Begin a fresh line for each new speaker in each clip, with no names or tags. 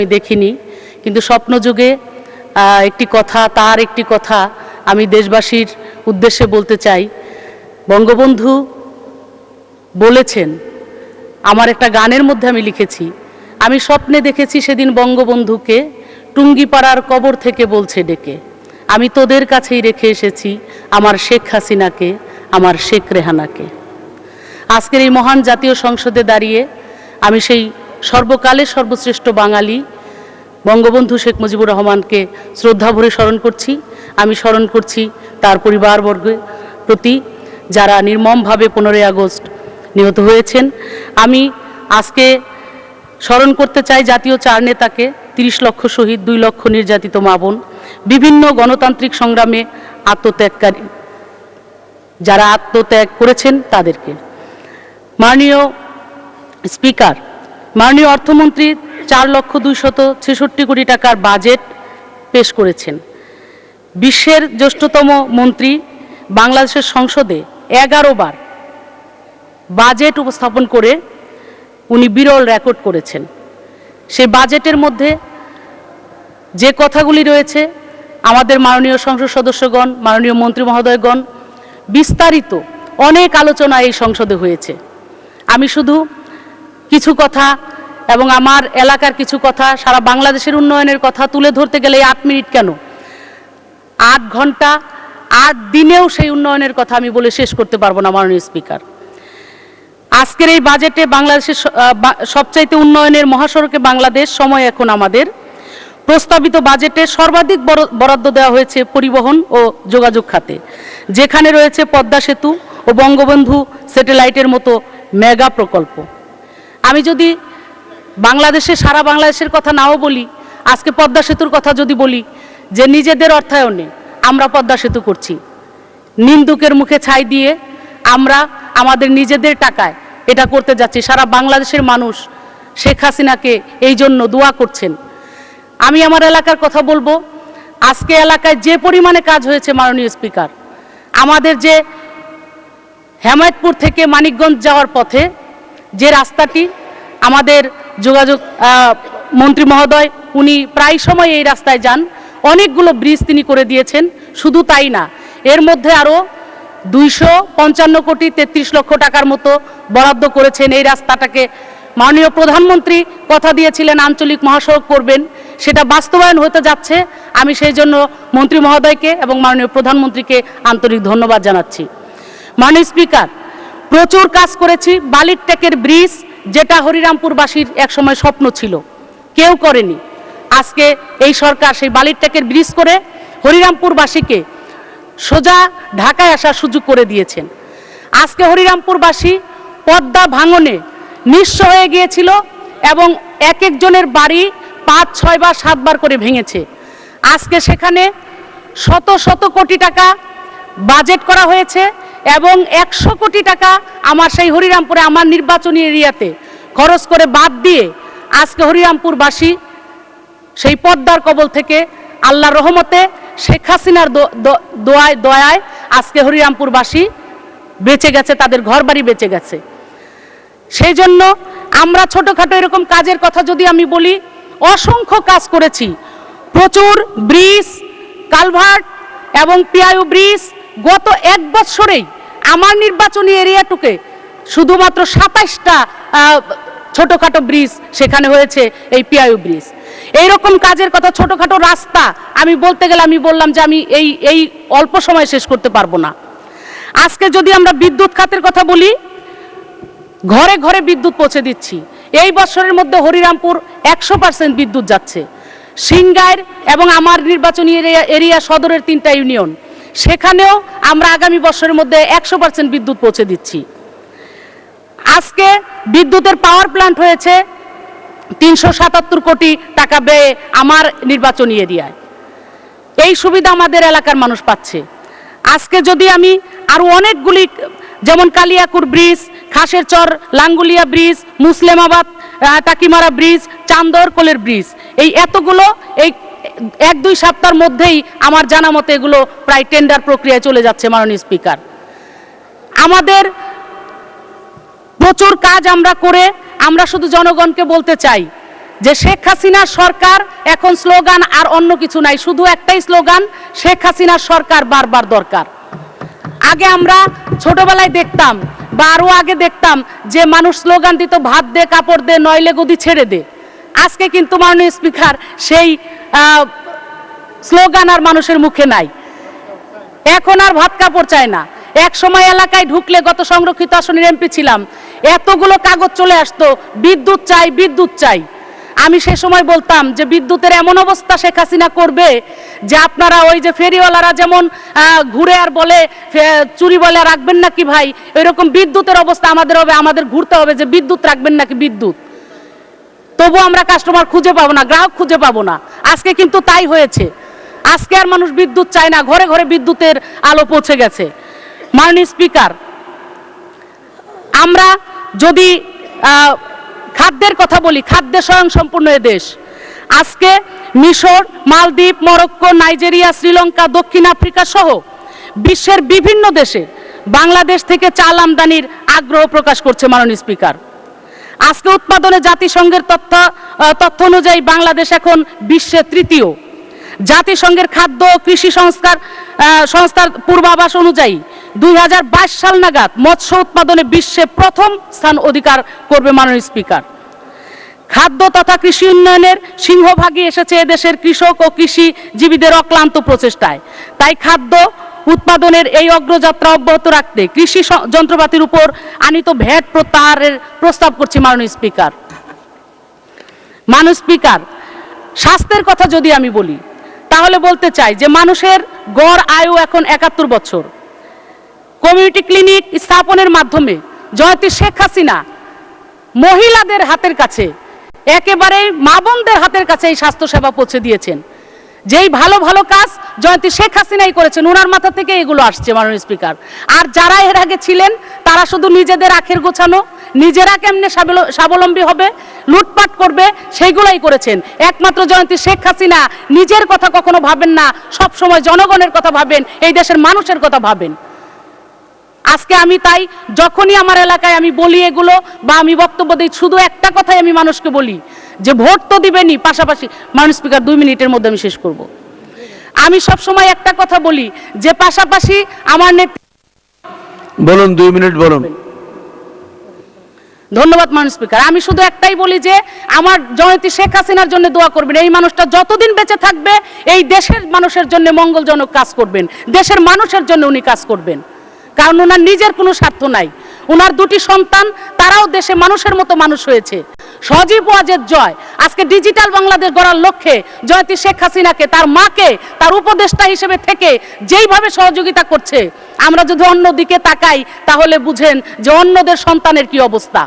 আমি দেখিনি, কিন্তু স্বপ্নযুগে একটি কথা, তার একটি কথা আমি দেশবাসীর উদ্দেশ্যে বলতে চাই। বঙ্গবন্ধু বলেছেন, আমার একটা গানের মধ্যে আমি লিখেছি। আমি স্বপ্নে দেখেছি সেদিন বঙ্গবন্ধুকে টুঙ্গিপাড়ার কবর থেকে বলছে ডেকে। আমি তোদের কাছেই রেখে এসেছি আমার শেখ হাসিনাকে, আমার শেখ রেহানাকে। আজকের এই মহান জাতীয় সংসদে দাঁড়িয়ে আমি সেই সর্বকালের সর্বশ্রেষ্ঠ বাঙালি বঙ্গবন্ধু শেখ মুজিবুর রহমানকে শ্রদ্ধা ভরে স্মরণ করছি। আমি স্মরণ করছি তার পরিবারবর্গের প্রতি যারা নির্মমভাবে পনেরোই আগস্ট নিহত হয়েছেন। আমি আজকে স্মরণ করতে চাই জাতীয় চার নেতাকে, তিরিশ লক্ষ শহীদ, দুই লক্ষ নির্যাতিত মা বোন, বিভিন্ন গণতান্ত্রিক সংগ্রামে আত্মত্যাগকারী, যারা আত্মত্যাগ করেছেন তাদেরকে। মাননীয় স্পিকার মাননীয় অর্থমন্ত্রী চার লক্ষ দুইশত ছেষট্টি কোটি টাকার বাজেট পেশ করেছেন। বিশ্বের জ্যেষ্ঠতম মন্ত্রী বাংলাদেশের সংসদে এগারো বার বাজেট উপস্থাপন করে উনি বিরল রেকর্ড করেছেন। সেই বাজেটের মধ্যে যে কথাগুলি রয়েছে, আমাদের মাননীয় সংসদ সদস্যগণ, মাননীয় মন্ত্রী মহোদয়গণ, বিস্তারিত অনেক আলোচনা এই সংসদে হয়েছে। আমি শুধু কিছু কথা এবং আমার এলাকার কিছু কথা, সারা বাংলাদেশের উন্নয়নের কথা তুলে ধরতে গেলে আট মিনিট কেন? আট ঘণ্টা, আট দিনেও সেই উন্নয়নের কথা আমি বলে শেষ করতে পারব না, মাননীয় স্পিকার। আজকের এই বাজেটে বাংলাদেশের সবচাইতে উন্নয়নের মহাসড়কে বাংলাদেশ, সময় এখন আমাদের। প্রস্তাবিত বাজেটে সর্বাধিক বর- বরাদ্দ দেওয়া হয়েছে পরিবহন ও যোগাযোগ খাতে। যেখানে রয়েছে পদ্মা সেতু ও বঙ্গবন্ধু স্যাটেলাইটের মতো মেগা প্রকল্প। আমি যদি বাংলাদেশে, সারা বাংলাদেশের কথা নাও বলি, আজকে পদ্মা সেতুর কথা যদি বলি, যে নিজেদের অর্থায়নে আমরা পদ্মা সেতু করছি। নিন্দুকের মুখে ছাই দিয়ে আমরা আমাদের নিজেদের টাকায় এটা করতে যাচ্ছি। সারা বাংলাদেশের মানুষ শেখ হাসিনাকে এই জন্য দোয়া করছেন। আমি আমার এলাকার কথা বলব, আজকে এলাকায় যে পরিমাণে কাজ হয়েছে মাননীয় স্পিকার, আমাদের যে হেমায়তপুর থেকে মানিকগঞ্জ যাওয়ার পথে যে রাস্তাটি আমাদের যোগাযোগ মন্ত্রী মহোদয়, উনি প্রায় সময় এই রাস্তায় যান। অনেকগুলো ব্রিজ তিনি করে দিয়েছেন, শুধু তাই না। এর মধ্যে আরও দুইশো পঞ্চান্ন কোটি তেত্রিশ লক্ষ টাকার মতো বরাদ্দ করেছেন এই রাস্তাটাকে। মাননীয় প্রধানমন্ত্রী কথা দিয়েছিলেন, আঞ্চলিক মহাসড়ক করবেন। সেটা বাস্তবায়ন হতে যাচ্ছে। আমি সেই জন্য মন্ত্রী মহোদয়কে এবং মাননীয় প্রধানমন্ত্রীকে আন্তরিক ধন্যবাদ জানাচ্ছি। মাননীয় স্পিকার প্রচুর কাজ করেছি, বালির টেকের ব্রিজ, যেটা হরিরামপুরবাসীর একসময় স্বপ্ন ছিল। কেউ করেনি। আজকে এই সরকার সেই বালির টেকের ব্রিজ করে হরিরামপুরবাসীকে সোজা ঢাকায় আসার সুযোগ করে দিয়েছেন। আজকে হরিরামপুরবাসী পদ্মা ভাঙনে নিঃস্ব হয়ে গিয়েছিল এবং এক একজনের বাড়ি পাঁচ ছয়বার সাতবার করে ভেঙেছে। আজকে সেখানে শত শত কোটি টাকা বাজেট করা হয়েছে। এবং একশো কোটি টাকা আমার সেই হরিরামপুরে আমার নির্বাচনী এরিয়াতে খরচ করে বাদ দিয়ে আজকে হরিরামপুরবাসী সেই পদ্মার কবল থেকে আল্লাহর রহমতে শেখ হাসিনার দোয়ায়, দয়ায় আজকে হরিরামপুরবাসী বেঁচে গেছে, তাদের ঘর বাড়ি বেঁচে গেছে। সেই জন্য আমরা ছোটোখাটো এরকম কাজের কথা যদি আমি বলি, অসংখ্য কাজ করেছি। প্রচুর ব্রিজ, কালভার্ট এবং পিআইউ ব্রিজ গত এক বছরেই আমার নির্বাচনী এরিয়াটুকে শুধুমাত্র সাতাইশটা ছোটোখাটো ব্রিজ সেখানে হয়েছে এই পিআইউ ব্রিজ। এইরকম কাজের কথা ছোটোখাটো রাস্তা, আমি বলতে গেলে আমি বললাম যে আমি এই এই অল্প সময় শেষ করতে পারব না। আজকে যদি আমরা বিদ্যুৎ খাতের কথা বলি, ঘরে ঘরে বিদ্যুৎ পৌঁছে দিচ্ছি। এই বছরের মধ্যে হরিরামপুর একশো পার্সেন্ট বিদ্যুৎ যাচ্ছে। সিংগাইর এবং আমার নির্বাচনী এরিয়া সদরের তিনটা ইউনিয়ন। সেখানেও আমরা আগামী বছরের মধ্যে একশো পার্সেন্ট বিদ্যুৎ পৌঁছে দিচ্ছি। আজকে বিদ্যুতের পাওয়ার প্ল্যান্ট হয়েছে তিনশো সাতাত্তর কোটি টাকা ব্যয়ে আমার নির্বাচনী এরিয়ায় এই সুবিধা আমাদের এলাকার মানুষ পাচ্ছে। আজকে যদি আমি আরও অনেকগুলি, যেমন Kaliakair bridge Khaser Char Languliya bridge, Muslemabad Takimara bridge Chandar Koler bridge, এই এতগুলো, এই এক দুই সপ্তাহের মধ্যেই আমার জানা মতে এগুলো প্রায় টেন্ডার প্রক্রিয়ায় চলে যাচ্ছে মাননীয় স্পিকার। আমাদের প্রচুর কাজ আমরা করে আমরা শুধু জনগণকে বলতে চাই যে শেখ হাসিনার সরকার এখন স্লোগান আর অন্য কিছু নাই, শুধু একটাই স্লোগান, শেখ হাসিনার সরকার বারবার দরকার। আগে আমরা ছোটবেলায় দেখতাম বা আরও আগে দেখতাম যে মানুষ স্লোগান দিত, ভাত দে, কাপড় দে, নইলে গদি ছেড়ে দে। আজকে কিন্তু মাননীয় স্পিকার সেই স্লোগান আর মানুষের মুখে নাই। এখন আর ভাত কাপড় চায় না। এক সময় এলাকায় ঢুকলে গত সংরক্ষিত আসনের এমপি ছিলাম। এতগুলো কাগজ চলে আসতো, বিদ্যুৎ চাই বিদ্যুৎ চাই। আমি সে সময় বলতাম যে বিদ্যুতের এমন অবস্থা শেখ হাসিনা করবে যে আপনারা ওই যে ফেরিওয়ালারা যেমন ঘুরে আর বলে চুরি বলে, রাখবেন নাকি ভাই? এরকম বিদ্যুতের অবস্থা আমাদের হবে, আমাদের ঘুরতে হবে যে বিদ্যুৎ রাখবেন নাকি বিদ্যুৎ। তবু আমরা কাস্টমার খুঁজে পাবো না, গ্রাহক খুঁজে পাবো না। আজকে কিন্তু তাই হয়েছে। আজকে আর মানুষ বিদ্যুৎ চায় না, ঘরে ঘরে বিদ্যুতের আলো পৌঁছে গেছে। মাননীয় স্পিকার আমরা যদি খাদ্যের কথা বলি, খাদ্যে স্বয়ং সম্পূর্ণ দেশ। আজকে মিশর, মালদ্বীপ, মরক্কো, নাইজেরিয়া, শ্রীলঙ্কা, দক্ষিণ আফ্রিকা সহ বিশ্বের বিভিন্ন দেশে বাংলাদেশ থেকে চাল আমদানির আগ্রহ প্রকাশ করছে মাননীয় স্পিকার আজকে উৎপাদনে জাতিসংঘের তথ্য তথ্য অনুযায়ী বাংলাদেশ এখন বিশ্বে তৃতীয়। জাতিসংঘের খাদ্য কৃষি সংস্কার সংস্থার পূর্বাভাস অনুযায়ী দুই হাজার বাইশ সাল নাগাদ মৎস্য উৎপাদনে বিশ্বে প্রথম স্থান অধিকার করবে মাননীয় স্পিকার। খাদ্য তথা কৃষি উন্নয়নের সিংহভাগই এসেছে এদেশের কৃষক ও কৃষিজীবীদের অক্লান্ত প্রচেষ্টায়। তাই খাদ্য উৎপাদনের এই অগ্রযাত্রা অব্যাহত রাখতে কৃষি যন্ত্রপাতির উপর আনিত ভ্যাট প্রত্যাহারের প্রস্তাব করছি মাননীয় স্পিকার। মাননীয় স্পিকার, স্বাস্থ্যের কথা যদি আমি বলি, তাহলে বলতে চাই যে মানুষের গড় আয়ু এখন একাত্তর বছর। কমিউনিটি ক্লিনিক স্থাপনের মাধ্যমে জয়তী শেখ হাসিনা মহিলাদের হাতের কাছে একেবারে মা বোনদের হাতের কাছে এই স্বাস্থ্যসেবা পৌঁছে দিয়েছেন। যেই ভালো ভালো কাজ জয়ন্তী শেখ হাসিনাই করেছেন, ওনার মাথা থেকে এগুলো আসছে মাননীয় স্পিকার। আর যারা এর আগে ছিলেন, তারা শুধু নিজেদের আখের গোছানো, নিজেরা কেমনে স্বাবলম্বী হবে, লুটপাট করবে সেইগুলাই করেছেন। একমাত্র জয়ন্তী শেখ হাসিনা নিজের কথা কখনো ভাবেন না সব সময় জনগণের কথা ভাবেন, এই দেশের মানুষের কথা ভাবেন। আজকে আমি তাই, যখনই আমার এলাকায় আমি বলি এগুলো, বা আমি বক্তব্য দিই, শুধু একটা কথাই আমি মানুষকে বলি যে ভোট তো দিবেনই পাশাপাশি মানুষ স্পিকার দুই মিনিটের মধ্যে আমি শেষ করব। আমি সব সময় একটা কথা বলি যে পাশাপাশি আমার নেত্রী
বলুন দুই মিনিট বলুন।
ধন্যবাদ মানুষ স্পিকার। আমি শুধু একটাই বলি যে আমার জয়ন্তী শেখ হাসিনার জন্য দোয়া করবেন এই মানুষটা যতদিন বেঁচে থাকবে এই দেশের মানুষের জন্য মঙ্গলজনক কাজ করবেন দেশের মানুষের জন্য উনি কাজ করবেন। কারণ ওনার নিজের কোনো স্বার্থ নাই। ওনার দুটি সন্তান তারাও দেশে মানুষের মতো মানুষ হয়েছে। সজীব ওয়াজের জয়। আজকে ডিজিটাল বাংলাদেশ গড়ার লক্ষ্যে জয়তী শেখ হাসিনাকে তার মাকে, তার উপদেষ্টা হিসেবে থেকে যেইভাবে সহযোগিতা করছে, আমরা যদি অন্য দিকে তাকাই, তাহলে বুঝেন যে অন্যদের সন্তানের কি অবস্থা।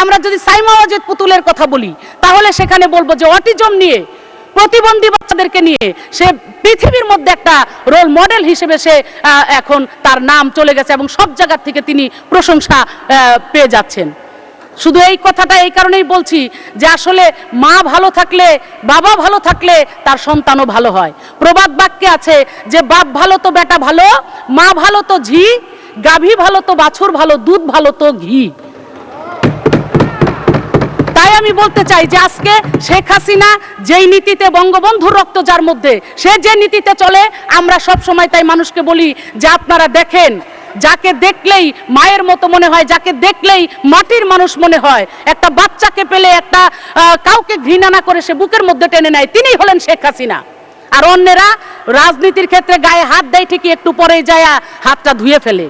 আমরা যদি সাইমা ওয়াজেদ পুতুলের কথা বলি, তাহলে সেখানে বলব যে অটিজম নিয়ে, প্রতিবন্ধী বাচ্চাদেরকে নিয়ে সে পৃথিবীর মধ্যে একটা রোল মডেল হিসেবে সে এখন তার নাম চলে গেছে এবং সব জায়গার থেকে তিনি প্রশংসা পেয়ে যাচ্ছেন। শুধু এই কথাটা এই কারণেই বলছি যে আসলে মা ভালো থাকলে, বাবা ভালো থাকলে তার সন্তানও ভালো হয়। প্রবাদ বাক্যে আছে যে, বাপ ভালো তো বেটা ভালো, মা ভালো তো ঝি, গাভী ভালো তো বাছুর ভালো, দুধ ভালো তো ঘি। তাই আমি বলতে চাই যে, আজকে শেখ হাসিনা যেই নীতিতে বঙ্গবন্ধুর রক্ত যার মধ্যে, সে যে নীতিতে চলে, আমরা সব সময় তাই মানুষকে বলি যে, আপনারা দেখেন যাকে দেখলেই মায়ের মতো মনে হয়, যাকে দেখলেই মাটির মানুষ মনে হয়। একটা বাচ্চাকে পেলে একটা কাউকে ঘৃণা না করে সে বুকের মধ্যে টেনে নেয়। তিনিই হলেন শেখ হাসিনা। আর অন্যেরা রাজনীতির ক্ষেত্রে গায়ে হাত দেয় ঠিকই, একটু পরেই যায় হাতটা ধুয়ে ফেলে।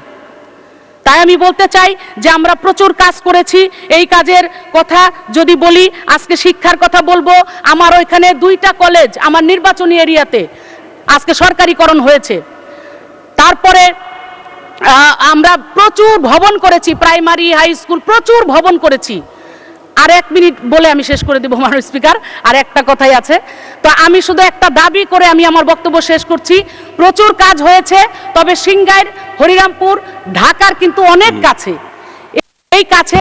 তাই আমি বলতে চাই যে আমরা প্রচুর কাজ করেছি। এই কাজের কথা যদি বলি, আজকে শিক্ষার কথা বলব। আমার ওইখানে দুইটা কলেজ আমার নির্বাচনী এরিয়াতে আজকে সরকারিকরণ হয়েছে। তারপরে আমরা প্রচুর ভবন করেছি প্রাইমারি হাই স্কুল প্রচুর ভবন করেছি। আর এক মিনিট বলে আমি শেষ করে দেবো মাননীয় স্পিকার। আর একটা কথাই আছে। তো আমি শুধু একটা দাবি করে আমি আমার বক্তব্য শেষ করছি। প্রচুর কাজ হয়েছে তবে সিংগাইর হরিরামপুর ঢাকার কিন্তু অনেক কাছে। এই কাছে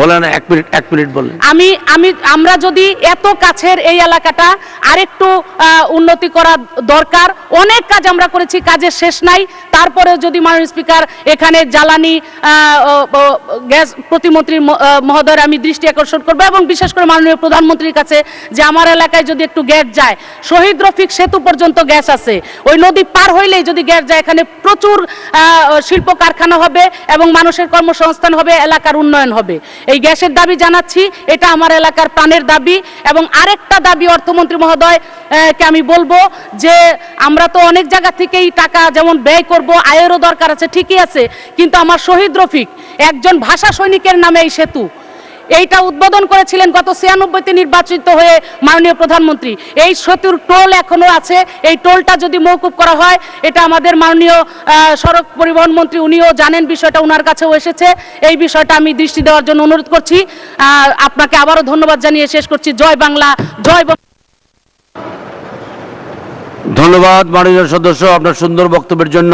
বলেন এক মিনিট এক মিনিট বলেন।
আমি আমি, আমরা যদি এত কাছের এই এলাকাটা আরেকটু উন্নতি করা দরকার, অনেক কাজ আমরা করেছি, কাজের শেষ নাই তারপরেও যদি মাননীয় স্পিকার এখানে জ্বালানি গ্যাস প্রতিমন্ত্রী মহোদয়ের আমি দৃষ্টি আকর্ষণ করব এবং বিশেষ করে মাননীয় প্রধানমন্ত্রীর কাছে যে আমার এলাকায় যদি একটু গ্যাস যায়, শহীদ রফিক সেতু পর্যন্ত গ্যাস আছে, ওই নদী পার হইলেই যদি গ্যাস যায়, এখানে প্রচুর শিল্প কারখানা হবে এবং মানুষের কর্মসংস্থান হবে, এলাকার উন্নয়ন হবে। এই গ্যাসের দাবি জানাচ্ছি, এটা আমার এলাকার প্রাণের দাবি এবং আরেকটা দাবি অর্থমন্ত্রী মহোদয় কে আমি বলব যে আমরা তো অনেক জায়গা থেকেই টাকা যেমন ব্যয় করব, আয়েরও দরকার আছে, ঠিকই আছে, কিন্তু আমার শহীদ রফিক একজন ভাষা সৈনিকের নামে এই সেতু। এইটা উদ্বোধন করেছিলেন গত ছিয়ানব্বইতে নির্বাচিত হয়ে মাননীয় প্রধানমন্ত্রী। এই সেতুর টোল এখনও আছে। এই টোলটা যদি মৌকুব করা হয়, এটা আমাদের মাননীয় সড়ক পরিবহন মন্ত্রী উনিও জানেন, বিষয়টা ওনার কাছেও এসেছে। এই বিষয়টা আমি দৃষ্টি দেওয়ার জন্য অনুরোধ করছি। আপনাকে আবারও ধন্যবাদ জানিয়ে শেষ করছি। জয় বাংলা, জয়
ধন্যবাদ মাননীয় সদস্য আপনার সুন্দর বক্তব্যের জন্য।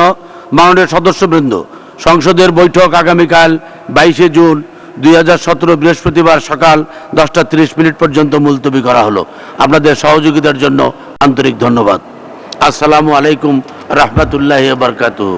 মাননীয় সদস্যবৃন্দ, সংসদের বৈঠক আগামীকাল বাইশে জুন। দুই হাজার সতেরো বৃহস্পতিবার সকাল দশটা তিরিশ মিনিট পর্যন্ত মুলতবি করা হলো। আপনাদের সহযোগিতার জন্য আন্তরিক ধন্যবাদ। আসসালামু আলাইকুম, রহমতুল্লাহ বারকাতুহ।